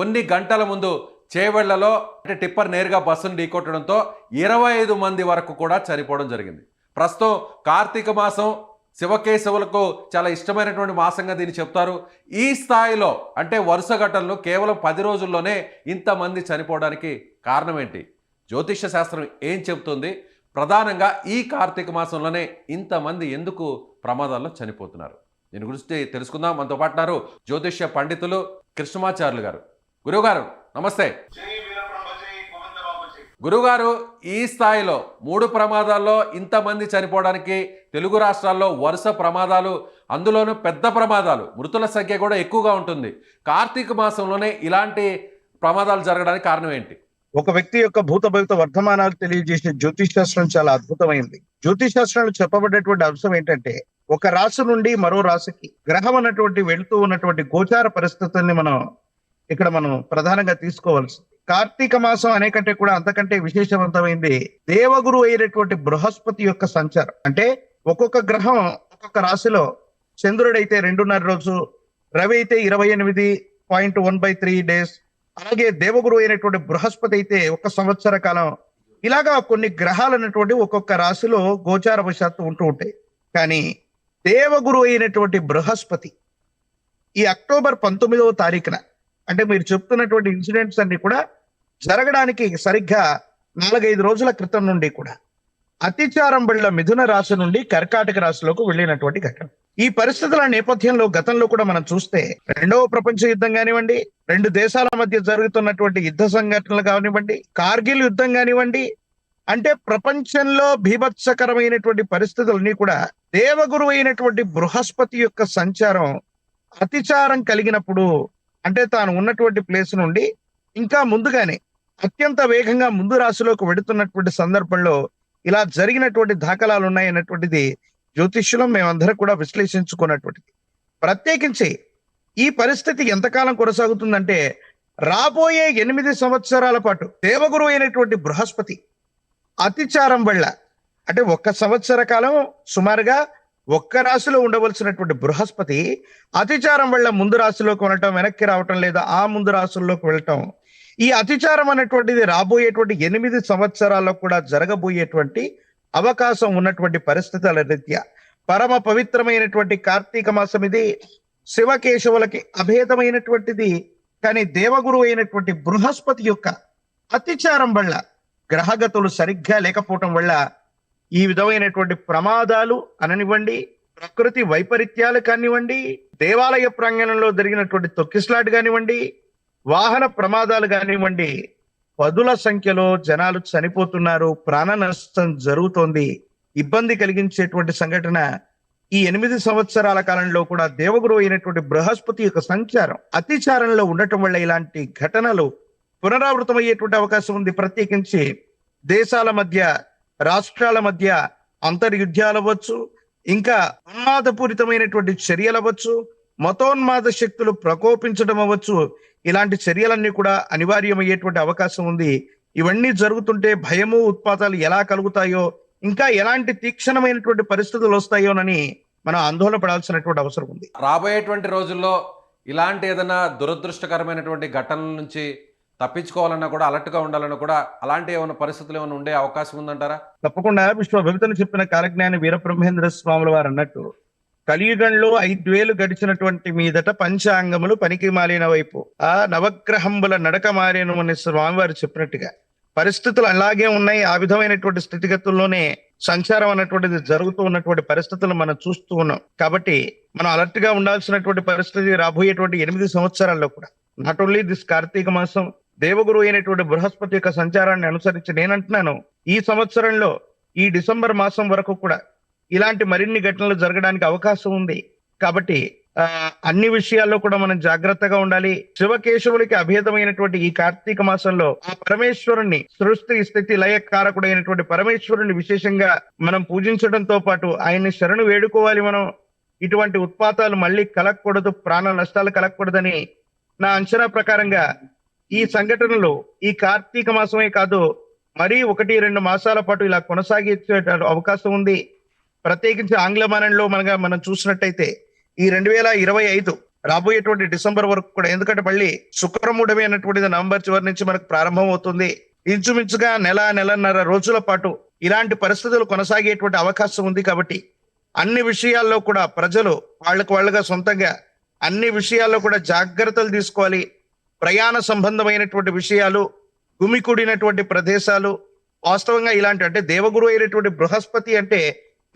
కొన్ని గంటల ముందు చేవెళ్ళలో అంటే టిప్పర్ నేరుగా బస్సును ఢీకొట్టడంతో ఇరవై ఐదు మంది వరకు కూడా చనిపోవడం జరిగింది. ప్రస్తుతం కార్తీక మాసం శివకేశవులకు చాలా ఇష్టమైనటువంటి మాసంగా దీన్ని చెప్తారు. ఈ స్థాయిలో అంటే వరుస ఘటనలు కేవలం పది రోజుల్లోనే ఇంతమంది చనిపోవడానికి కారణం ఏంటి జ్యోతిష్య శాస్త్రం ఏం చెబుతుంది? ప్రధానంగా ఈ కార్తీక మాసంలోనే ఇంతమంది ఎందుకు ప్రమాదాల్లో చనిపోతున్నారు? దీని గురించి తెలుసుకుందాం. మనతో పాటున్నారు జ్యోతిష్య పండితులు కృష్ణమాచార్యులు గారు. గురువుగారు నమస్తే. గురుగారు ఈ స్థాయిలో మూడు ప్రమాదాల్లో ఇంతమంది చనిపోవడానికి తెలుగు రాష్ట్రాల్లో వరుస ప్రమాదాలు అందులోనూ పెద్ద ప్రమాదాలు మృతుల సంఖ్య కూడా ఎక్కువగా ఉంటుంది. కార్తీక మాసంలోనే ఇలాంటి ప్రమాదాలు జరగడానికి కారణం ఏంటి? ఒక వ్యక్తి యొక్క భూత భవిత వర్ధమానాలు తెలియజేసే జ్యోతిష్ శాస్త్రం చాలా అద్భుతమైంది. జ్యోతిష్ శాస్త్రంలో చెప్పబడేటువంటి అంశం ఏంటంటే ఒక రాశి నుండి మరో రాశికి గ్రహం అన్నటువంటి వెళుతూ ఉన్నటువంటి గోచార పరిస్థితుల్ని మనం ఇక్కడ మనం ప్రధానంగా తీసుకోవాల్సి కార్తీక మాసం అనేకంటే కూడా అంతకంటే విశేషవంతమైంది దేవగురు అయినటువంటి బృహస్పతి యొక్క సంచారం. అంటే ఒక్కొక్క గ్రహం ఒక్కొక్క రాశిలో చంద్రుడైతే రెండున్నర రోజు రవి అయితే ఇరవై ఎనిమిది point one by three days అలాగే దేవగురు అయినటువంటి బృహస్పతి అయితే ఒక సంవత్సర కాలం. ఇలాగా కొన్ని గ్రహాలు అనేటువంటి ఒక్కొక్క రాశిలో గోచార వశాత్తు ఉంటూ ఉంటాయి. కానీ దేవగురు అయినటువంటి బృహస్పతి ఈ అక్టోబర్ పంతొమ్మిదవ తారీఖున అంటే మీరు చెప్తున్నటువంటి ఇన్సిడెంట్స్ అన్ని కూడా జరగడానికి సరిగ్గా నాలుగైదు రోజుల క్రితం నుండి కూడా. అతిచారం వెళ్ళ మిథున రాశి నుండి కర్కాటక రాశిలోకి వెళ్ళినటువంటి ఘటన ఈ పరిస్థితుల నేపథ్యంలో గతంలో కూడా మనం చూస్తే రెండవ ప్రపంచ యుద్ధం కానివ్వండి రెండు దేశాల మధ్య జరుగుతున్నటువంటి యుద్ధ సంఘటనలు కానివ్వండి కార్గిల్ యుద్ధం కానివ్వండి అంటే ప్రపంచంలో భీభత్సకరమైనటువంటి పరిస్థితులన్నీ కూడా దేవగురు అయినటువంటి బృహస్పతి యొక్క సంచారం అతిచారం కలిగినప్పుడు అంటే తాను ఉన్నటువంటి ప్లేస్ నుండి ఇంకా ముందుగానే అత్యంత వేగంగా ముందు రాశిలోకి వెడుతున్నటువంటి సందర్భంలో ఇలా జరిగినటువంటి దాఖలాలు ఉన్నాయన్నటువంటిది జ్యోతిష్యులం మేమందరం కూడా విశ్లేషించుకున్నటువంటిది. ప్రత్యేకించి ఈ పరిస్థితి ఎంతకాలం కొనసాగుతుందంటే రాబోయే ఎనిమిది సంవత్సరాల పాటు దేవగురు అయినటువంటి బృహస్పతి అతిచారం వల్ల అంటే ఒక్క సంవత్సర కాలం సుమారుగా ఒక్క రాశిలో ఉండవలసినటువంటి బృహస్పతి అతిచారం వల్ల ముందు రాశిలోకి వెళ్ళటం వెనక్కి రావటం లేదా ఆ ముందు రాశుల్లోకి వెళ్ళటం ఈ అతిచారం అనేటువంటిది రాబోయేటువంటి ఎనిమిది సంవత్సరాల్లో కూడా జరగబోయేటువంటి అవకాశం ఉన్నటువంటి పరిస్థితుల రీత్యా. పరమ పవిత్రమైనటువంటి కార్తీక మాసం ఇది శివకేశవులకి అభేదమైనటువంటిది కానీ దేవగురు అయినటువంటి బృహస్పతి యొక్క అతిచారం వల్ల గ్రహగతులు సరిగ్గా లేకపోవటం వల్ల ఈ విధమైనటువంటి ప్రమాదాలు అననివ్వండి ప్రకృతి వైపరీత్యాలు కానివ్వండి దేవాలయ ప్రాంగణంలో జరిగినటువంటి తొక్కిస్లాట్ కానివ్వండి వాహన ప్రమాదాలు కానివ్వండి పదుల సంఖ్యలో జనాలు చనిపోతున్నారు ప్రాణ నష్టం జరుగుతోంది ఇబ్బంది కలిగించేటువంటి సంఘటన ఈ ఎనిమిది సంవత్సరాల కాలంలో కూడా దేవగురు అయినటువంటి బృహస్పతి యొక్క సంచారం అతిచారంలో ఉండటం వల్ల ఇలాంటి ఘటనలు పునరావృతమయ్యేటువంటి అవకాశం ఉంది. ప్రత్యేకించి దేశాల మధ్య రాష్ట్రాల మధ్య అంతర్యుద్ధాలు అవ్వచ్చు ఇంకా ఉన్మాదపూరితమైనటువంటి చర్యలు అవ్వచ్చు మతోన్మాద శక్తులు ప్రకోపించడం అవ్వచ్చు. ఇలాంటి చర్యలన్నీ కూడా అనివార్యమయ్యేటువంటి అవకాశం ఉంది. ఇవన్నీ జరుగుతుంటే భయము ఉత్పాతాలు ఎలా కలుగుతాయో ఇంకా ఎలాంటి తీక్షణమైనటువంటి పరిస్థితులు వస్తాయోనని మనం ఆందోళన పడాల్సినటువంటి అవసరం ఉంది. రాబోయేటువంటి రోజుల్లో ఇలాంటి ఏదైనా దురదృష్టకరమైనటువంటి ఘటనల నుంచి తప్పించుకోవాలన్నా కూడా అలర్ట్గా ఉండాలన్నా కూడా అలాంటి ఏమైనా పరిస్థితులు ఏమైనా ఉండే అవకాశం ఉందంటారా? తప్పకుండా. విశ్వ భవితను చెప్పిన కాలజ్ఞాని వీరబ్రహ్మేంద్ర స్వాముల వారు అన్నట్టు కలియుగంలో ఐదు వేలు గడిచినటువంటి మీదట పంచాంగములు పనికి మాలిన వైపు ఆ నవగ్రహంబుల నడక మారేను అని స్వామివారు చెప్పినట్టుగా పరిస్థితులు అలాగే ఉన్నాయి. ఆ విధమైనటువంటి స్థితిగతుల్లోనే సంచారం అన్నటువంటిది జరుగుతూ ఉన్నటువంటి పరిస్థితులు మనం చూస్తూ ఉన్నాం. కాబట్టి మనం అలర్ట్గా ఉండాల్సినటువంటి పరిస్థితి రాబోయేటువంటి ఎనిమిది సంవత్సరాల్లో కూడా నాట్ ఓన్లీ దిస్ కార్తీక మాసం దేవగురు అయినటువంటి బృహస్పతి యొక్క సంచారాన్ని అనుసరించి నేనంటున్నాను ఈ సంవత్సరంలో ఈ డిసెంబర్ మాసం వరకు కూడా ఇలాంటి మరిన్ని ఘటనలు జరగడానికి అవకాశం ఉంది. కాబట్టి ఆ, అన్ని విషయాల్లో కూడా మనం జాగ్రత్తగా ఉండాలి. శివకేశవులకి అభేదమైనటువంటి ఈ కార్తీక మాసంలో ఆ పరమేశ్వరుణ్ణి సృష్టి స్థితి లయ కారకుడైనటువంటి పరమేశ్వరుణ్ణి విశేషంగా మనం పూజించడంతో పాటు ఆయన్ని శరణు వేడుకోవాలి మనం. ఇటువంటి ఉత్పాతాలు మళ్ళీ కలగకూడదు ప్రాణ నష్టాలు కలగకూడదని నా అంచనా ప్రకారంగా ఈ సంఘటనలు ఈ కార్తీక మాసమే కాదు మరీ ఒకటి రెండు మాసాల పాటు ఇలా కొనసాగించే అవకాశం ఉంది. ప్రత్యేకించి ఆంగ్ల మానంలో మనగా మనం చూసినట్టయితే ఈ రెండు వేల ఇరవై ఐదు రాబోయేటువంటి డిసెంబర్ వరకు కూడా ఎందుకంటే మళ్ళీ శుక్రముడమే అన్నటువంటిది నవంబర్ చివరి నుంచి మనకు ప్రారంభం అవుతుంది. ఇంచుమించుగా నెల నెలన్నర రోజుల పాటు ఇలాంటి పరిస్థితులు కొనసాగేటువంటి అవకాశం ఉంది కాబట్టి అన్ని విషయాల్లో కూడా ప్రజలు వాళ్ళకు వాళ్ళుగా సొంతంగా అన్ని విషయాల్లో కూడా జాగ్రత్తలు తీసుకోవాలి. ప్రయాణ సంబంధమైనటువంటి విషయాలు గుమికూడినటువంటి ప్రదేశాలు వాస్తవంగా ఇలాంటి అంటే దేవగురు అయినటువంటి బృహస్పతి అంటే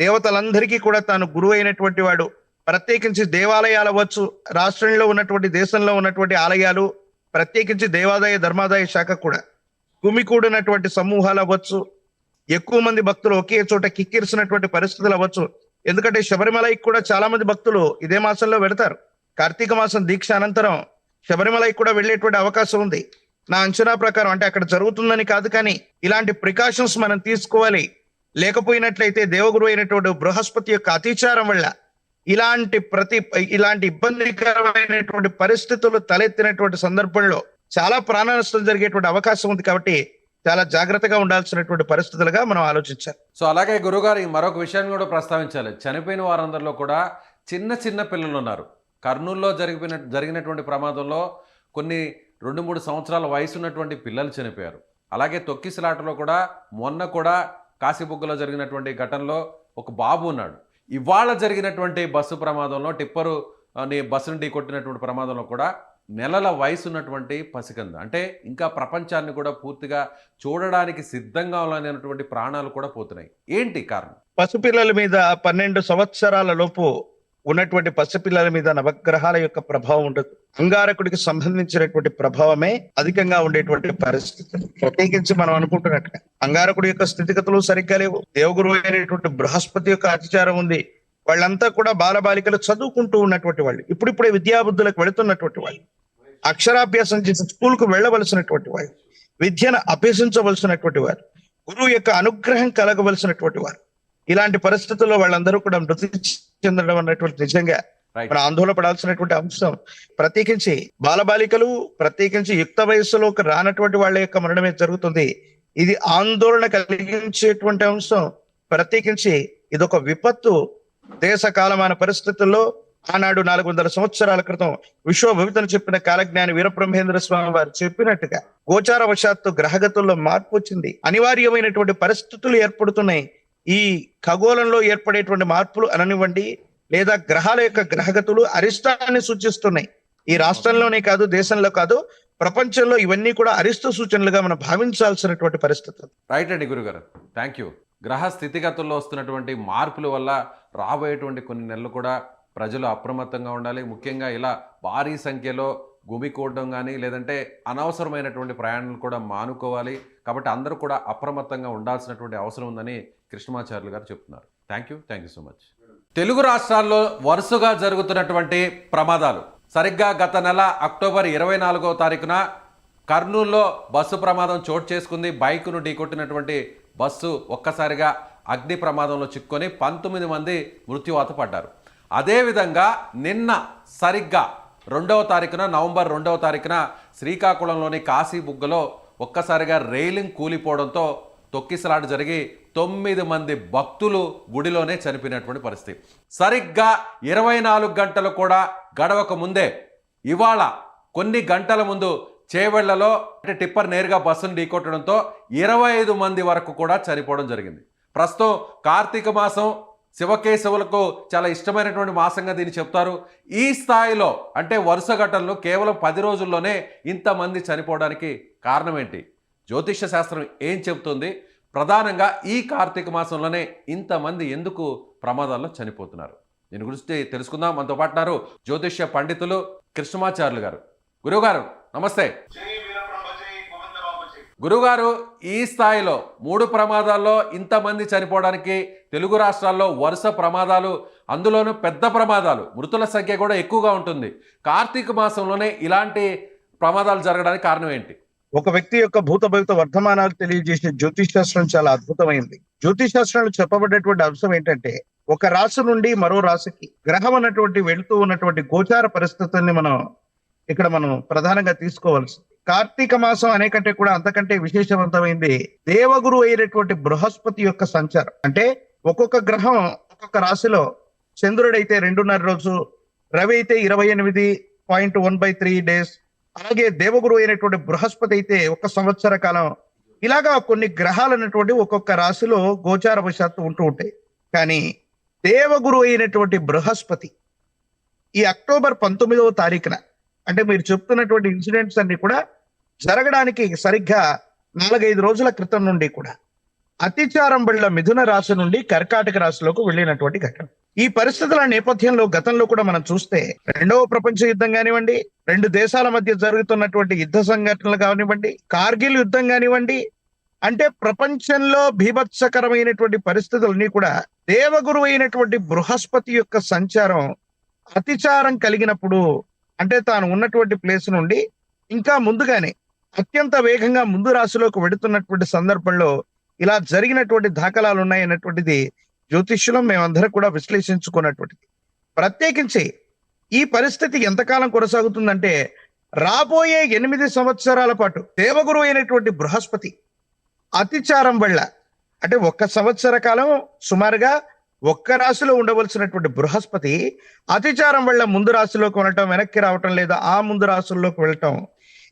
దేవతలందరికీ కూడా తాను గురువు అయినటువంటి వాడు. ప్రత్యేకించి దేవాలయాలు అవ్వచ్చు రాష్ట్రంలో ఉన్నటువంటి దేశంలో ఉన్నటువంటి ఆలయాలు ప్రత్యేకించి దేవాదాయ ధర్మాదాయ శాఖ కూడా. గుమికూడినటువంటి సమూహాలు అవ్వచ్చు ఎక్కువ మంది భక్తులు ఒకే చోట కిక్కిరిసినటువంటి పరిస్థితులు అవ్వచ్చు ఎందుకంటే శబరిమలకి కూడా చాలా మంది భక్తులు ఇదే మాసంలో వెళతారు. కార్తీక మాసం దీక్ష అనంతరం శబరిమలకి కూడా వెళ్ళేటువంటి అవకాశం ఉంది. నా అంచనా ప్రకారం అంటే అక్కడ జరుగుతుందని కాదు కానీ ఇలాంటి ప్రికాషన్స్ మనం తీసుకోవాలి. లేకపోయినట్లయితే దేవగురు అయినటువంటి బృహస్పతి యొక్క అతిచారం వల్ల ఇలాంటి ప్రతి ఇలాంటి ఇబ్బందికరమైనటువంటి పరిస్థితులు తలెత్తినటువంటి సందర్భంలో చాలా ప్రాణ నష్టం జరిగేటువంటి అవకాశం ఉంది కాబట్టి చాలా జాగ్రత్తగా ఉండాల్సినటువంటి పరిస్థితులుగా మనం ఆలోచించాలి. సో అలాగే గురుగారు ఈ మరొక విషయాన్ని కూడా ప్రస్తావించాలి. చనిపోయిన వారందరిలో కూడా చిన్న చిన్న పిల్లలు ఉన్నారు కర్నూలులో జరిగిన జరిగినటువంటి ప్రమాదంలో కొన్ని రెండు మూడు సంవత్సరాల వయసు ఉన్నటువంటి పిల్లలు చనిపోయారు. అలాగే తొక్కిసలాటలో కూడా మొన్న కూడా కాశీబుగ్గలో జరిగినటువంటి ఘటనలో ఒక బాబు ఉన్నాడు. ఇవాళ జరిగినటువంటి బస్సు ప్రమాదంలో టిప్పరు అని ని బస్సును ఢీకొట్టినటువంటి ప్రమాదంలో కూడా నెలల వయసు ఉన్నటువంటి పసికంద. అంటే ఇంకా ప్రపంచాన్ని కూడా పూర్తిగా చూడడానికి సిద్ధంగా ఉన్నటువంటి ప్రాణాలు కూడా పోతున్నాయి. ఏంటి కారణం? పసిపిల్లల మీద పన్నెండు సంవత్సరాల లోపు ఉన్నటువంటి పసిపిల్లల మీద నవగ్రహాల యొక్క ప్రభావం ఉండదు అంగారకుడికి సంబంధించినటువంటి ప్రభావమే అధికంగా ఉండేటువంటి పరిస్థితి. ప్రత్యేకించి మనం అనుకుంటున్నట్టు అంగారకుడి యొక్క స్థితిగతులు సరిగ్గా లేవు. దేవగురు అయినటువంటి బృహస్పతి యొక్క అతిచారం ఉంది. వాళ్ళంతా కూడా బాలబాలికలు చదువుకుంటూ ఉన్నటువంటి వాళ్ళు. ఇప్పుడిప్పుడే విద్యాబుద్ధులకు వెళుతున్నటువంటి వాళ్ళు. అక్షరాభ్యాసం చేసి స్కూల్కు వెళ్ళవలసినటువంటి వాళ్ళు. విద్యను అభ్యసించవలసినటువంటి వారు. గురువు యొక్క అనుగ్రహం కలగవలసినటువంటి వారు. ఇలాంటి పరిస్థితుల్లో వాళ్ళందరూ కూడా మృతి చెందడం అన్నటువంటి నిజంగా. మనం ఆందోళన పడాల్సినటువంటి అంశం. ప్రత్యేకించి బాలబాలికలు ప్రత్యేకించి యుక్త వయస్సులోకి రానటువంటి వాళ్ళ యొక్క మరణమే జరుగుతుంది. ఇది ఆందోళన కలిగించేటువంటి అంశం. ప్రత్యేకించి ఇదొక విపత్తు. దేశ కాలమాన పరిస్థితుల్లో ఆనాడు నాలుగు వందల సంవత్సరాల క్రితం విశ్వభవితను చెప్పిన కాలజ్ఞాని వీరబ్రహ్మేంద్ర స్వామి వారు చెప్పినట్టుగా గోచార వశాత్తు గ్రహగతుల్లో మార్పు వచ్చింది. అనివార్యమైనటువంటి పరిస్థితులు ఏర్పడుతున్నాయి. ఈ ఖగోళంలో ఏర్పడేటువంటి మార్పులు అననివ్వండి లేదా గ్రహాల యొక్క గ్రహగతులు అరిష్టాన్ని సూచిస్తున్నాయి. ఈ రాష్ట్రంలోనే కాదు దేశంలో కాదు ప్రపంచంలో ఇవన్నీ కూడా అరిష్ట సూచనలుగా మనం భావించాల్సినటువంటి పరిస్థితి రైట్ అండి గురుగారు. థ్యాంక్ యూ గ్రహ స్థితిగతుల్లో వస్తున్నటువంటి మార్పుల వల్ల రాబోయేటువంటి కొన్ని నెలలు కూడా ప్రజలు అప్రమత్తంగా ఉండాలి. ముఖ్యంగా ఇలా భారీ సంఖ్యలో గుమికూడడం కానీ లేదంటే అనవసరమైనటువంటి ప్రయాణాలు కూడా మానుకోవాలి. కాబట్టి అందరూ కూడా అప్రమత్తంగా ఉండాల్సినటువంటి అవసరం ఉందని కృష్ణమాచార్యులు గారు చెప్తున్నారు. Thank you thank you so much Telugu రాష్ట్రాల్లో వరుసగా జరుగుతున్నటువంటి ప్రమాదాలు. సరిగ్గా గత నెల అక్టోబర్ ఇరవై నాలుగో తారీఖున కర్నూలులో బస్సు ప్రమాదం చోటు చేసుకుంది. బైకును ఢీకొట్టినటువంటి బస్సు ఒక్కసారిగా అగ్ని ప్రమాదంలో చిక్కుకొని పంతొమ్మిది మంది మృత్యువాత పడ్డారు. అదేవిధంగా నిన్న సరిగ్గా రెండవ తారీఖున నవంబర్ రెండవ తారీఖున శ్రీకాకుళంలోని కాశీబుగ్గలో ఒక్కసారిగా రైలింగ్ కూలిపోవడంతో తొక్కిసలాట జరిగి తొమ్మిది మంది భక్తులు గుడిలోనే చనిపోయినటువంటి పరిస్థితి. సరిగ్గా ఇరవై నాలుగు గంటలు కూడా గడవక ముందే ఇవాళ కొన్ని గంటల ముందు చేవెళ్ళలో అంటే టిప్పర్ నేరుగా బస్సును ఢీకొట్టడంతో ఇరవై ఐదు మంది వరకు కూడా చనిపోవడం జరిగింది. ప్రస్తుతం కార్తీక మాసం శివకేశవులకు చాలా ఇష్టమైనటువంటి మాసంగా దీన్ని చెప్తారు. ఈ స్థాయిలో అంటే వరుస ఘటనలు కేవలం పది రోజుల్లోనే ఇంతమంది చనిపోవడానికి కారణం ఏంటి? జ్యోతిష్య శాస్త్రం ఏం చెబుతుంది? ప్రధానంగా ఈ కార్తీక మాసంలోనే ఇంతమంది ఎందుకు ప్రమాదాల్లో చనిపోతున్నారు? దీని గురించి తెలుసుకుందాం. మనతో పాటున్నారు జ్యోతిష్య పండితులు కృష్ణమాచార్యులు గారు. గురువుగారు నమస్తే. గురువుగారు ఈ స్థాయిలో మూడు ప్రమాదాల్లో ఇంతమంది చనిపోవడానికి తెలుగు రాష్ట్రాల్లో వరుస ప్రమాదాలు అందులోనూ పెద్ద ప్రమాదాలు మృతుల సంఖ్య కూడా ఎక్కువగా ఉంటుంది. కార్తీక మాసంలోనే ఇలాంటి ప్రమాదాలు జరగడానికి కారణం ఏంటి? ఒక వ్యక్తి యొక్క భూత భవిత వర్ధమానాలు తెలియజేసిన జ్యోతిష్ శాస్త్రం చాలా అద్భుతమైంది. జ్యోతిష్ శాస్త్రంలో చెప్పబడేటువంటి అంశం ఏంటంటే ఒక రాశి నుండి మరో రాశికి గ్రహం అన్నటువంటి వెళుతూ ఉన్నటువంటి గోచార పరిస్థితుల్ని మనం ఇక్కడ మనం ప్రధానంగా తీసుకోవాల్సి కార్తీక మాసం అనేకంటే కూడా అంతకంటే విశేషవంతమైంది దేవగురు అయినటువంటి బృహస్పతి యొక్క సంచారం. అంటే ఒక్కొక్క గ్రహం ఒక్కొక్క రాశిలో చంద్రుడైతే రెండున్నర రోజు రవి అయితే ఇరవై ఎనిమిది point one by three days అలాగే దేవగురు అయినటువంటి బృహస్పతి అయితే ఒక సంవత్సర కాలం ఇలాగా కొన్ని గ్రహాలు అనేటువంటి ఒక్కొక్క రాశిలో గోచార వశాత్తు ఉంటూ ఉంటాయి. కానీ దేవగురు అయినటువంటి బృహస్పతి ఈ అక్టోబర్ పంతొమ్మిదవ తారీఖున అంటే మీరు చెప్తున్నటువంటి ఇన్సిడెంట్స్ అన్ని కూడా జరగడానికి సరిగ్గా నాలుగైదు రోజుల క్రితం నుండి కూడా అతిచారం బళ్ళ మిథున రాశి నుండి కర్కాటక రాశిలోకి వెళ్ళినటువంటి ఘటన ఈ పరిస్థితుల నేపథ్యంలో గతంలో కూడా మనం చూస్తే రెండవ ప్రపంచ యుద్ధం కానివ్వండి రెండు దేశాల మధ్య జరుగుతున్నటువంటి యుద్ధ సంఘటనలు కానివ్వండి కార్గిల్ యుద్ధం కానివ్వండి అంటే ప్రపంచంలో భీభత్సకరమైనటువంటి పరిస్థితులన్నీ కూడా దేవగురు అయినటువంటి బృహస్పతి యొక్క సంచారం అతిచారం కలిగినప్పుడు అంటే తాను ఉన్నటువంటి ప్లేస్ నుండి ఇంకా ముందుగానే అత్యంత వేగంగా ముందు రాశిలోకి వెడుతున్నటువంటి సందర్భంలో ఇలా జరిగినటువంటి దాఖలాలు ఉన్నాయన్నటువంటిది జ్యోతిష్యులం మేమందరం కూడా విశ్లేషించుకున్నటువంటిది. ప్రత్యేకించి ఈ పరిస్థితి ఎంతకాలం కొనసాగుతుందంటే రాబోయే ఎనిమిది సంవత్సరాల పాటు దేవగురు అయినటువంటి బృహస్పతి అతిచారం వల్ల అంటే ఒక్క సంవత్సర కాలం సుమారుగా ఒక్క రాశిలో ఉండవలసినటువంటి బృహస్పతి అతిచారం వల్ల ముందు రాశిలోకి వెళ్ళటం వెనక్కి రావటం లేదా ఆ ముందు రాశుల్లోకి వెళ్ళటం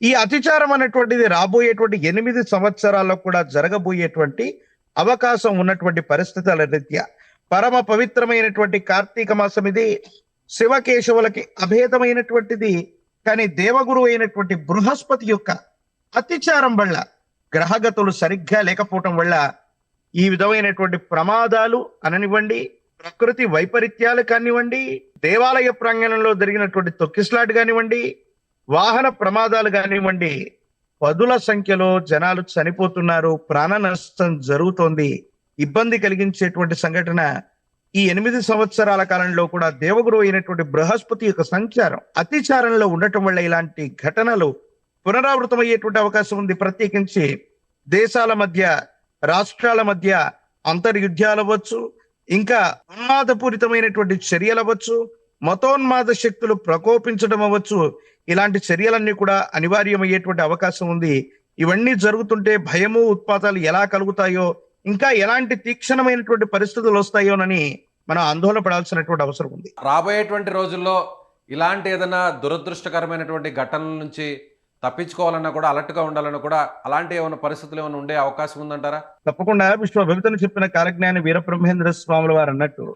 ఈ అతిచారం అనేటువంటిది రాబోయేటువంటి ఎనిమిది సంవత్సరాల్లో కూడా జరగబోయేటువంటి అవకాశం ఉన్నటువంటి పరిస్థితుల రీత్యా పరమ పవిత్రమైనటువంటి కార్తీక మాసం ఇది. శివకేశవులకి అభేదమైనటువంటిది. కానీ దేవగురు అయినటువంటి బృహస్పతి యొక్క అతిచారం వల్ల గ్రహగతులు సరిగ్గా లేకపోవటం వల్ల ఈ విధమైనటువంటి ప్రమాదాలు అననివ్వండి ప్రకృతి వైపరీత్యాలు కానివ్వండి దేవాలయ ప్రాంగణంలో జరిగినటువంటి తొక్కిస్లాట్ కానివ్వండి వాహన ప్రమాదాలు కానివ్వండి పదుల సంఖ్యలో జనాలు చనిపోతున్నారు ప్రాణ నష్టం జరుగుతోంది. ఇబ్బంది కలిగించేటువంటి సంఘటన ఈ ఎనిమిది సంవత్సరాల కాలంలో కూడా దేవగురు అయినటువంటి బృహస్పతి యొక్క సంచారం అతిచారంలో ఉండటం వల్ల ఇలాంటి ఘటనలు పునరావృతమయ్యేటువంటి అవకాశం ఉంది. ప్రత్యేకించి దేశాల మధ్య రాష్ట్రాల మధ్య అంతర్యుద్ధాలు అవ్వచ్చు ఇంకా ఉన్మాదపూరితమైనటువంటి చర్యలు అవ్వచ్చు. మతోన్మాద శక్తులు ప్రకోపించడం అవ్వచ్చు. ఇలాంటి చర్యలన్నీ కూడా అనివార్యమయ్యేటువంటి అవకాశం ఉంది. ఇవన్నీ జరుగుతుంటే భయము ఉత్పాతాలు ఎలా కలుగుతాయో ఇంకా ఎలాంటి తీక్షణమైనటువంటి పరిస్థితులు వస్తాయోనని మనం ఆందోళన పడాల్సినటువంటి అవసరం ఉంది. రాబోయేటువంటి రోజుల్లో ఇలాంటి ఏదైనా దురదృష్టకరమైనటువంటి ఘటనల నుంచి తప్పించుకోవాలన్నా కూడా అలర్ట్గా ఉండాలన్నా కూడా అలాంటి ఏమైనా పరిస్థితులు ఏమైనా ఉండే అవకాశం ఉందంటారా? తప్పకుండా. విశ్వ భవితను చెప్పిన కాలజ్ఞాని వీరబ్రహ్మేంద్ర స్వాముల వారు అన్నట్టు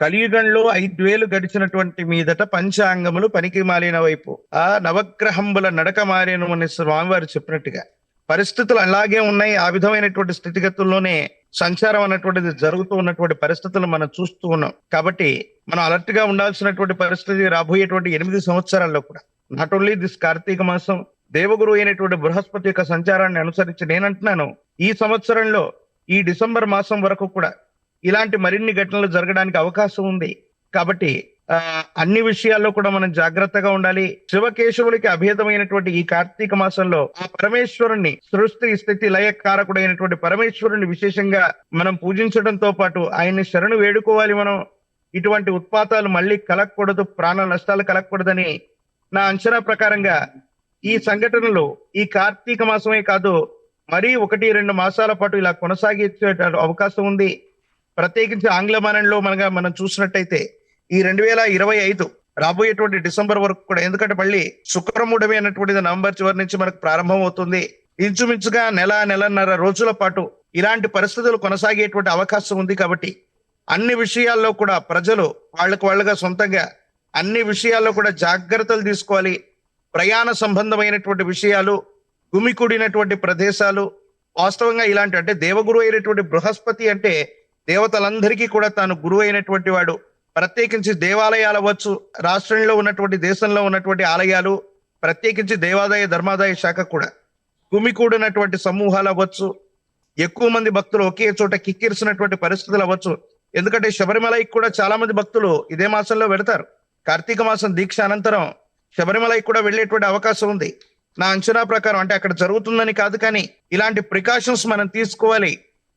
కలియుగంలో ఐదు వేలు గడిచినటువంటి మీదట పంచాంగములు పనికి మాలిన వైపు ఆ నవగ్రహంబుల నడక మారేను స్వామివారు చెప్పినట్టుగా పరిస్థితులు అలాగే ఉన్నాయి. ఆ విధమైనటువంటి స్థితిగతుల్లోనే సంచారం అన్నటువంటిది జరుగుతూ ఉన్నటువంటి పరిస్థితులు మనం చూస్తూ ఉన్నాం. కాబట్టి మనం అలర్ట్గా ఉండాల్సినటువంటి పరిస్థితి రాబోయేటువంటి ఎనిమిది సంవత్సరాల్లో కూడా. నాట్ ఓన్లీ దిస్ కార్తీక మాసం దేవగురు అయినటువంటి బృహస్పతి యొక్క సంచారాన్ని అనుసరించి నేనంటున్నాను. ఈ సంవత్సరంలో ఈ డిసెంబర్ మాసం వరకు కూడా ఇలాంటి మరిన్ని ఘటనలు జరగడానికి అవకాశం ఉంది. కాబట్టి అన్ని విషయాల్లో కూడా మనం జాగ్రత్తగా ఉండాలి. శివకేశవులకి అభేదమైనటువంటి ఈ కార్తీక మాసంలో ఆ పరమేశ్వరుణ్ణి సృష్టి స్థితి లయ కారకుడైనటువంటి పరమేశ్వరుని విశేషంగా మనం పూజించడంతో పాటు ఆయన్ని శరణు వేడుకోవాలి మనం. ఇటువంటి ఉత్పాతాలు మళ్ళీ కలగకూడదు ప్రాణ నష్టాలు కలగకూడదని నా అంచనా ప్రకారంగా ఈ సంఘటనలు ఈ కార్తీక మాసమే కాదు మరీ ఒకటి రెండు మాసాల పాటు ఇలా కొనసాగించే అవకాశం ఉంది. ప్రత్యేకించి ఆంగ్లమానంలో మనగా మనం చూసినట్టయితే ఈ రెండు వేల ఇరవై ఐదు రాబోయేటువంటి డిసెంబర్ వరకు కూడా ఎందుకంటే మళ్ళీ శుక్రముడమి అన్నటువంటిది నవంబర్ చివరి నుంచి మనకు ప్రారంభం అవుతుంది ఇంచుమించుగా నెల నెలన్నర రోజుల పాటు ఇలాంటి పరిస్థితులు కొనసాగేటువంటి అవకాశం ఉంది కాబట్టి అన్ని విషయాల్లో కూడా ప్రజలు వాళ్ళకు వాళ్ళగా సొంతంగా అన్ని విషయాల్లో కూడా జాగ్రత్తలు తీసుకోవాలి. ప్రయాణ సంబంధమైనటువంటి విషయాలు గుమికూడినటువంటి ప్రదేశాలు వాస్తవంగా ఇలాంటి అంటే దేవగురు అయినటువంటి బృహస్పతి అంటే దేవతలందరికీ కూడా తాను గురువు అయినటువంటి వాడు. ప్రత్యేకించి దేవాలయాలు అవ్వచ్చు రాష్ట్రంలో ఉన్నటువంటి దేశంలో ఉన్నటువంటి ఆలయాలు ప్రత్యేకించి దేవాదాయ ధర్మాదాయ శాఖ కూడా. గుమికూడినటువంటి సమూహాలు అవ్వచ్చు ఎక్కువ మంది భక్తులు ఒకే చోట కిక్కిరిసినటువంటి పరిస్థితులు అవ్వచ్చు ఎందుకంటే శబరిమలకి కూడా చాలా మంది భక్తులు ఇదే మాసంలో వెడతారు కార్తీక మాసం దీక్ష అనంతరం శబరిమలకి కూడా వెళ్ళేటువంటి అవకాశం ఉంది. నా అంచనా ప్రకారం అంటే అక్కడ జరుగుతుందని కాదు కానీ ఇలాంటి ప్రికాషన్స్ మనం తీసుకోవాలి.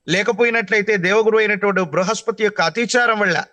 లేకపోయినట్లయితే దేవగురు అయినటువంటి బృహస్పతి యొక్క అతిచారం వల్ల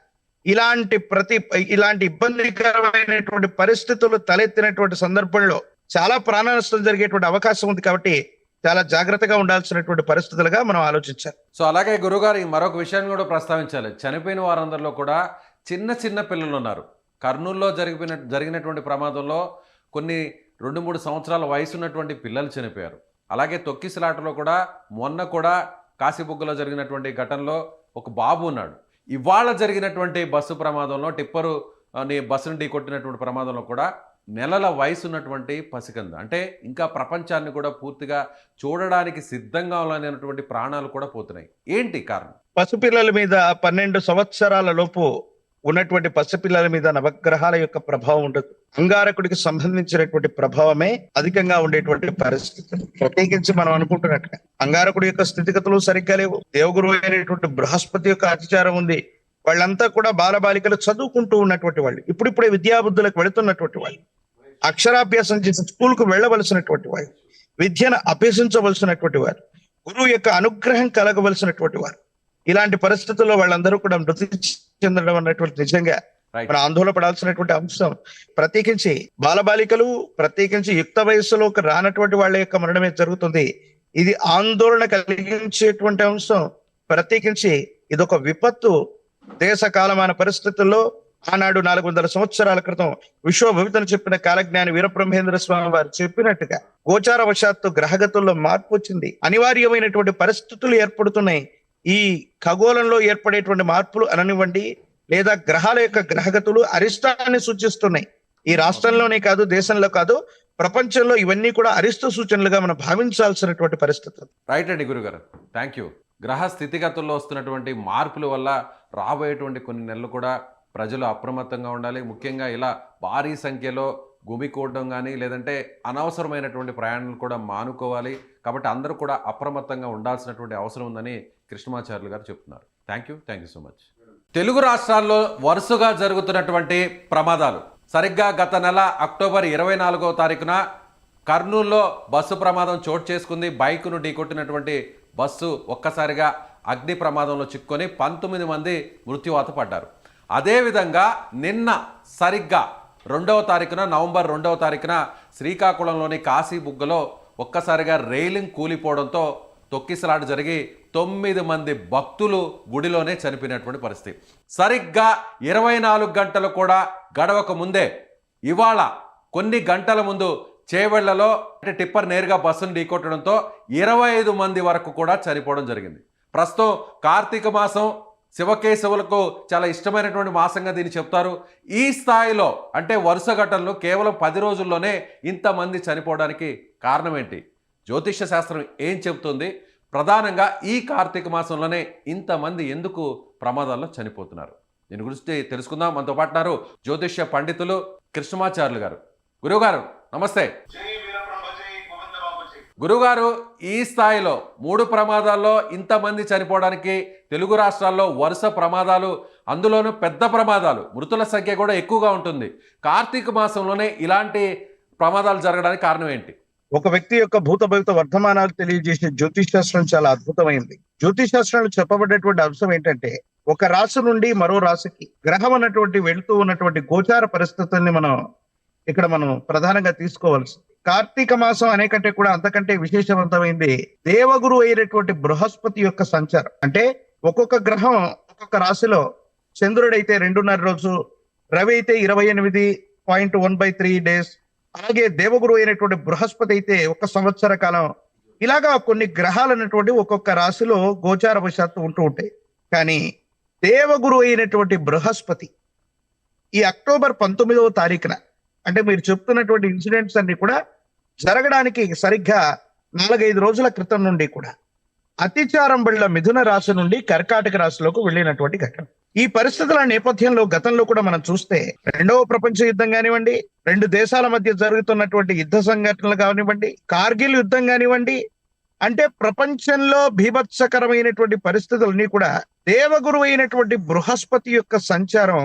ఇలాంటి ప్రతి ఇలాంటి ఇబ్బందికరమైనటువంటి పరిస్థితులు తలెత్తినటువంటి సందర్భంలో చాలా ప్రాణ నష్టం జరిగేటువంటి అవకాశం ఉంది కాబట్టి చాలా జాగ్రత్తగా ఉండాల్సినటువంటి పరిస్థితులుగా మనం ఆలోచించాలి. సో అలాగే గురుగారు మరొక విషయాన్ని కూడా ప్రస్తావించాలి. చనిపోయిన వారందరిలో కూడా చిన్న చిన్న పిల్లలు ఉన్నారు. కర్నూలులో జరిగిన జరిగినటువంటి ప్రమాదంలో కొన్ని రెండు మూడు సంవత్సరాల వయసు ఉన్నటువంటి పిల్లలు చనిపోయారు. అలాగే తొక్కిసలాటలో కూడా మొన్న కూడా కాశీబుగ్గలో జరిగినటువంటి ఘటనలో ఒక బాబు ఉన్నాడు. ఇవాళ జరిగినటువంటి బస్సు ప్రమాదంలో టిప్పరు అని ని బస్సును ఢీకొట్టినటువంటి ప్రమాదంలో కూడా నెలల వయసు ఉన్నటువంటి పసికంద. అంటే ఇంకా ప్రపంచాన్ని కూడా పూర్తిగా చూడడానికి సిద్ధంగా ఉన్నటువంటి ప్రాణాలు కూడా పోతున్నాయి. ఏంటి కారణం? పసిపిల్లల మీద పన్నెండు సంవత్సరాల లోపు ఉన్నటువంటి పసిపిల్లల మీద నవగ్రహాల యొక్క ప్రభావం ఉండదు అంగారకుడికి సంబంధించినటువంటి ప్రభావమే అధికంగా ఉండేటువంటి పరిస్థితి. ప్రత్యేకించి మనం అనుకుంటున్నట్టు అంగారకుడి యొక్క స్థితిగతులు సరిగ్గా లేవు. దేవగురు అయినటువంటి బృహస్పతి యొక్క అతిచారం ఉంది. వాళ్ళంతా కూడా బాలబాలికలు చదువుకుంటూ ఉన్నటువంటి వాళ్ళు. ఇప్పుడిప్పుడే విద్యాబుద్ధులకు వెళుతున్నటువంటి వాళ్ళు. అక్షరాభ్యాసం చేసి స్కూల్కు వెళ్ళవలసినటువంటి వాళ్ళు. విద్యను అభ్యసించవలసినటువంటి వారు. గురువు యొక్క అనుగ్రహం కలగవలసినటువంటి వారు. ఇలాంటి పరిస్థితుల్లో వాళ్ళందరూ కూడా మృతి చెందడం అన్నటువంటి నిజంగా. మన ఆందోళన పడాల్సినటువంటి అంశం. ప్రత్యేకించి బాలబాలికలు ప్రత్యేకించి యుక్త వయస్సులోకి రానటువంటి వాళ్ళ యొక్క మరణమే జరుగుతుంది. ఇది ఆందోళన కలిగించేటువంటి అంశం. ప్రత్యేకించి ఇదొక విపత్తు. దేశ కాలమాన పరిస్థితుల్లో ఆనాడు నాలుగు వందల సంవత్సరాల క్రితం విశ్వభవితను చెప్పిన కాలజ్ఞాని వీరబ్రహ్మేంద్ర స్వామి వారు చెప్పినట్టుగా గోచార వశాత్తు గ్రహగతుల్లో మార్పు వచ్చింది. అనివార్యమైనటువంటి పరిస్థితులు ఏర్పడుతున్నాయి. ఈ ఖగోళంలో ఏర్పడేటువంటి మార్పులు అననివ్వండి లేదా గ్రహాల యొక్క గ్రహగతులు అరిష్టాన్ని సూచిస్తున్నాయి. ఈ రాష్ట్రంలోనే కాదు దేశంలో కాదు ప్రపంచంలో ఇవన్నీ కూడా అరిష్ట సూచనలుగా మనం భావించాల్సినటువంటి పరిస్థితి రైట్ అండి గురుగారు. థ్యాంక్ యూ గ్రహ స్థితిగతుల్లో వస్తున్నటువంటి మార్పుల వల్ల రాబోయేటువంటి కొన్ని నెలలు కూడా ప్రజలు అప్రమత్తంగా ఉండాలి. ముఖ్యంగా ఇలా భారీ సంఖ్యలో గుమికూడడం కానీ లేదంటే అనవసరమైనటువంటి ప్రయాణాలు కూడా మానుకోవాలి. కాబట్టి అందరూ కూడా అప్రమత్తంగా ఉండాల్సినటువంటి అవసరం ఉందని కృష్ణమాచార్యులు గారు చెప్తున్నారు. Thank you thank you so much Telugu రాష్ట్రాల్లో వరుసగా జరుగుతున్నటువంటి ప్రమాదాలు. సరిగ్గా గత నెల అక్టోబర్ ఇరవై నాలుగో తారీఖున కర్నూలులో బస్సు ప్రమాదం చోటు చేసుకుంది. బైకును ఢీకొట్టినటువంటి బస్సు ఒక్కసారిగా అగ్ని ప్రమాదంలో చిక్కుకొని పంతొమ్మిది మంది మృత్యువాత పడ్డారు. అదేవిధంగా నిన్న సరిగ్గా రెండవ తారీఖున నవంబర్ రెండవ తారీఖున శ్రీకాకుళంలోని కాశీ బుగ్గలో ఒక్కసారిగా రైలింగ్ కూలిపోవడంతో తొక్కిసలాట జరిగి తొమ్మిది మంది భక్తులు గుడిలోనే చనిపోయినటువంటి పరిస్థితి. సరిగ్గా ఇరవై నాలుగు గంటలు కూడా గడవక ముందే ఇవాళ కొన్ని గంటల ముందు చేవెళ్ళలో అంటే టిప్పర్ నేరుగా బస్సును ఢీకొట్టడంతో ఇరవై ఐదు మంది వరకు కూడా చనిపోవడం జరిగింది. ప్రస్తుతం కార్తీక మాసం శివకేశవులకు చాలా ఇష్టమైనటువంటి మాసంగా దీన్ని చెప్తారు. ఈ స్థాయిలో అంటే వరుస ఘటనలు కేవలం పది రోజుల్లోనే ఇంతమంది చనిపోవడానికి కారణం ఏంటి? జ్యోతిష్య శాస్త్రం ఏం చెబుతుంది? ప్రధానంగా ఈ కార్తీక మాసంలోనే ఇంతమంది ఎందుకు ప్రమాదాల్లో చనిపోతున్నారు? దీని గురించి తెలుసుకుందాం. మనతో పాటున్నారు జ్యోతిష్య పండితులు కృష్ణమాచార్యులు గారు. గురువుగారు నమస్తే. గురువుగారు గురుగారు ఈ స్థాయిలో మూడు ప్రమాదాల్లో ఇంతమంది చనిపోవడానికి తెలుగు రాష్ట్రాల్లో వరుస ప్రమాదాలు అందులోనూ పెద్ద ప్రమాదాలు మృతుల సంఖ్య కూడా ఎక్కువగా ఉంటుంది. కార్తీక మాసంలోనే ఇలాంటి ప్రమాదాలు జరగడానికి కారణం ఏంటి? ఒక వ్యక్తి యొక్క భూత భవిత వర్ధమానాలు తెలియజేసే జ్యోతిష్ శాస్త్రం చాలా అద్భుతమైంది. జ్యోతిష్ శాస్త్రంలో చెప్పబడేటువంటి అంశం ఏంటంటే ఒక రాశి నుండి మరో రాశికి గ్రహం అన్నటువంటి వెళుతూ ఉన్నటువంటి గోచార పరిస్థితుల్ని మనం ఇక్కడ మనం ప్రధానంగా తీసుకోవాల్సి కార్తీక మాసం అనేకంటే కూడా అంతకంటే విశేషవంతమైంది దేవగురు అయినటువంటి బృహస్పతి యొక్క సంచారం. అంటే ఒక్కొక్క గ్రహం ఒక్కొక్క రాశిలో చంద్రుడైతే రెండున్నర రోజు రవి అయితే ఇరవై ఎనిమిది point one by three days అలాగే దేవగురు అయినటువంటి బృహస్పతి అయితే ఒక సంవత్సర కాలం ఇలాగా కొన్ని గ్రహాలు అనేటువంటి ఒక్కొక్క రాశిలో గోచార వశాత్తు ఉంటూ ఉంటాయి. కానీ దేవగురు అయినటువంటి బృహస్పతి ఈ అక్టోబర్ పంతొమ్మిదవ తారీఖున అంటే మీరు చెప్తున్నటువంటి ఇన్సిడెంట్స్ అన్ని కూడా జరగడానికి సరిగ్గా నాలుగైదు రోజుల క్రితం నుండి కూడా అతిచారం బిళ్ళ మిథున రాశి నుండి కర్కాటక రాశిలోకి వెళ్ళినటువంటి ఘటన ఈ పరిస్థితుల నేపథ్యంలో గతంలో కూడా మనం చూస్తే రెండవ ప్రపంచ యుద్ధం కానివ్వండి రెండు దేశాల మధ్య జరుగుతున్నటువంటి యుద్ధ సంఘటనలు కానివ్వండి కార్గిల్ యుద్ధం కానివ్వండి అంటే ప్రపంచంలో భీభత్సకరమైనటువంటి పరిస్థితులన్నీ కూడా దేవగురు అయినటువంటి బృహస్పతి యొక్క సంచారం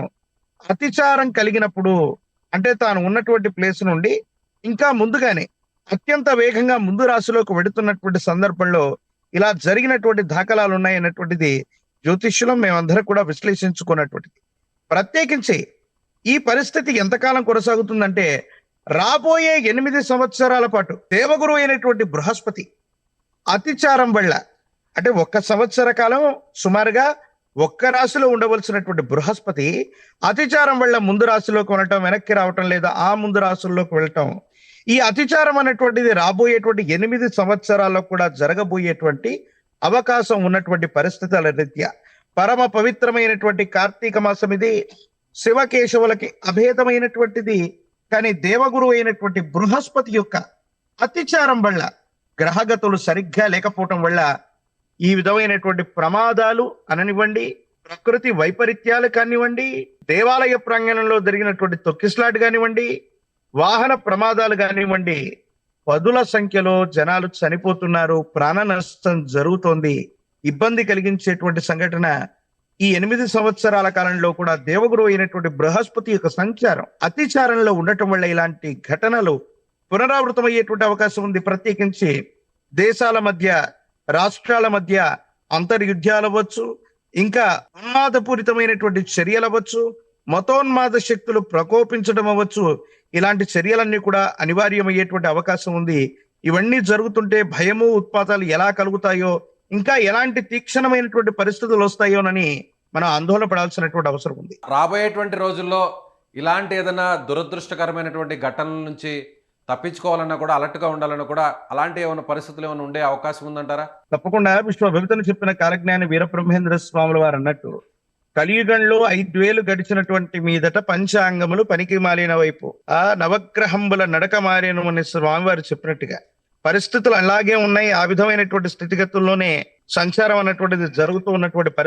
అతిచారం కలిగినప్పుడు అంటే తాను ఉన్నటువంటి ప్లేస్ నుండి ఇంకా ముందుగానే అత్యంత వేగంగా ముందు రాశిలోకి వెడుతున్నటువంటి సందర్భంలో ఇలా జరిగినటువంటి దాఖలాలు ఉన్నాయి అన్నటువంటిది జ్యోతిష్యులో మేమందరం కూడా విశ్లేషించుకున్నటువంటిది. ప్రత్యేకించి ఈ పరిస్థితి ఎంతకాలం కొనసాగుతుందంటే రాబోయే ఎనిమిది సంవత్సరాల పాటు దేవగురు అయినటువంటి బృహస్పతి అతిచారం వల్ల అంటే ఒక్క సంవత్సర కాలం సుమారుగా ఒక్క రాశిలో ఉండవలసినటువంటి బృహస్పతి అతిచారం వల్ల ముందు రాశిలోకి వెళ్ళటం వెనక్కి రావటం లేదా ఆ ముందు రాశుల్లోకి వెళ్ళటం ఈ అతిచారం అనేటువంటిది రాబోయేటువంటి ఎనిమిది సంవత్సరాల్లో కూడా జరగబోయేటువంటి అవకాశం ఉన్నటువంటి పరిస్థితుల రీత్యా పరమ పవిత్రమైనటువంటి కార్తీక మాసం ఇది. శివకేశవులకి అభేదమైనటువంటిది. కానీ దేవగురు అయినటువంటి బృహస్పతి యొక్క అతిచారం వల్ల గ్రహగతులు సరిగ్గా లేకపోవటం వల్ల ఈ విధమైనటువంటి ప్రమాదాలు అననివ్వండి ప్రకృతి వైపరీత్యాలు కానివ్వండి దేవాలయ ప్రాంగణంలో జరిగినటువంటి తొక్కిస్లాట్ కానివ్వండి వాహన ప్రమాదాలు కానివ్వండి పదుల సంఖ్యలో జనాలు చనిపోతున్నారు ప్రాణ నష్టం జరుగుతోంది. ఇబ్బంది కలిగించేటువంటి సంఘటన ఈ ఎనిమిది సంవత్సరాల కాలంలో కూడా దేవగురు అయినటువంటి బృహస్పతి యొక్క సంచారం అతిచారంలో ఉండటం వల్ల ఇలాంటి ఘటనలు పునరావృతమయ్యేటువంటి అవకాశం ఉంది. ప్రత్యేకించి దేశాల మధ్య రాష్ట్రాల మధ్య అంతర్యుద్ధాలు అవ్వచ్చు ఇంకా ఉన్మాదపూరితమైనటువంటి చర్యలు అవ్వచ్చు. మతోన్మాద శక్తులు ప్రకోపించడం అవ్వచ్చు. ఇలాంటి చర్యలన్నీ కూడా అనివార్యమయ్యేటువంటి అవకాశం ఉంది. ఇవన్నీ జరుగుతుంటే భయము ఉత్పాతాలు ఎలా కలుగుతాయో ఇంకా ఎలాంటి తీక్షణమైనటువంటి పరిస్థితులు వస్తాయోనని మనం ఆందోళన పడాల్సినటువంటి అవసరం ఉంది. రాబోయేటువంటి రోజుల్లో ఇలాంటి ఏదైనా దురదృష్టకరమైనటువంటి ఘటనల నుంచి తప్పించుకోవాలన్నా కూడా అలర్ట్గా ఉండాలన్నా కూడా అలాంటి ఏమైనా పరిస్థితులు ఏమైనా ఉండే అవకాశం ఉందంటారా? తప్పకుండా. విశ్వ చెప్పిన కాలజ్ఞాని వీరబ్రహ్మేంద్ర స్వాముల వారు అన్నట్టు కలియుగంలో ఐదు వేలు గడిచినటువంటి మీదట పంచాంగములు పనికి మాలిన వైపు ఆ నవగ్రహంబుల నడక మారేను స్వామివారు చెప్పినట్టుగా పరిస్థితులు అలాగే ఉన్నాయి. ఆ విధమైనటువంటి స్థితిగతుల్లోనే సంచారం అన్నటువంటిది జరుగుతూ ఉన్నటువంటి పరిస్థితి